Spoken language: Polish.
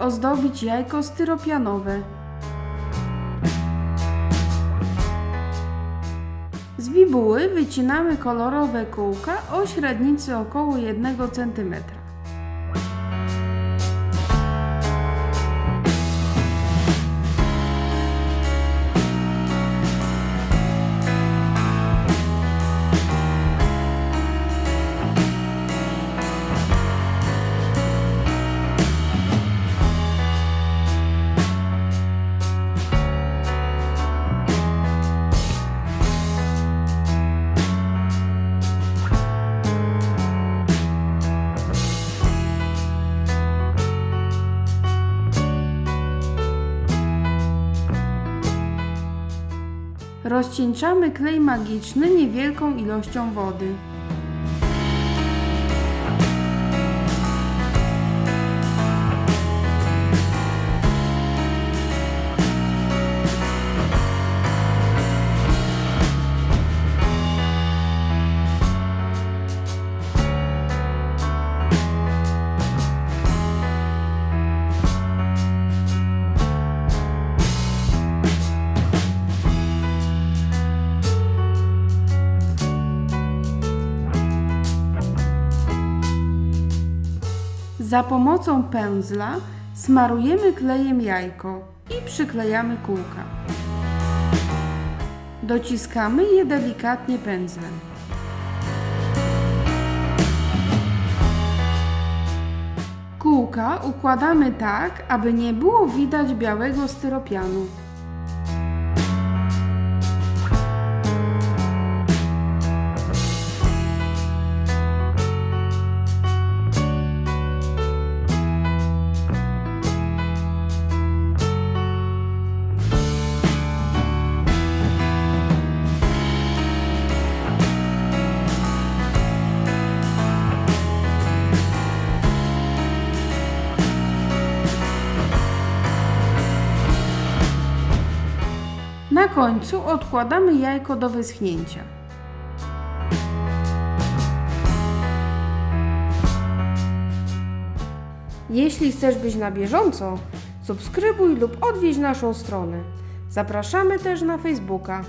ozdobić jajko styropianowe. Z bibuły wycinamy kolorowe kółka o średnicy około 1 cm. Rozcieńczamy klej magiczny niewielką ilością wody. Pomocą pędzla smarujemy klejem jajko i przyklejamy kółka. Dociskamy je delikatnie pędzlem. Kółka układamy tak, aby nie było widać białego styropianu. Na końcu odkładamy jajko do wyschnięcia. Jeśli chcesz być na bieżąco, subskrybuj lub odwiedź naszą stronę. Zapraszamy też na Facebooka.